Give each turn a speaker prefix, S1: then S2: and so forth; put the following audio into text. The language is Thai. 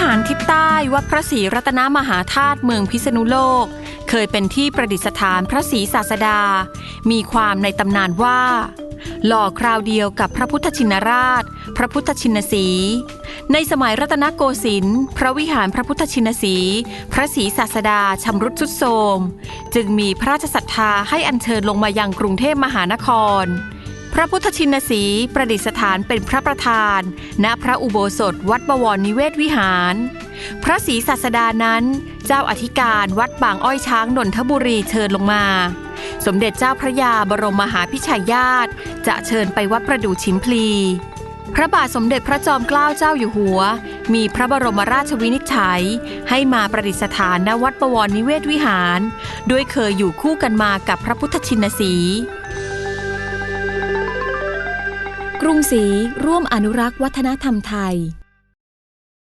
S1: หารทิศใต้วัดพระศรีรัตนมหาธาตุเมืองพิษณุโลก เคยเป็นที่ประดิษฐานพระศรีศาสดา มีความในตำนานว่า หล่อคราวเดียวกับพระพุทธชินราช พระพุทธชินสี ในสมัยรัตนโกสินทร์พระวิหารพระพุทธชินสี พระศรีศาสดาชำรุดทรุดโทรมจึงมีพระราชศรัทธาให้อัญเชิญลงมายังกรุงเทพมหานคร พระพุทธชินสีประดิษฐานเป็นพระประธาน ณพระอุโบสถวัดบวรนิเวศวิหาร พระศรีศาสดานั้น เจ้าอธิการวัดบางอ้อยช้างนนทบุรีเชิญลงมา สมเด็จเจ้าพระยาบรมมหาพิชัยญาติ จะเชิญไปวัดประดู่ชิมพลีพระบาทสมเด็จพระจอมเกล้าเจ้าอยู่หัว มีพระบรมราชวินิจฉัย ให้มาประดิษฐานณวัดบวรนิเวศวิหาร ด้วยเคยอยู่คู่กันมากับพระพุทธชินสี
S2: รุงศรีร่วมอนุรักษ์วัฒนธรรมไทย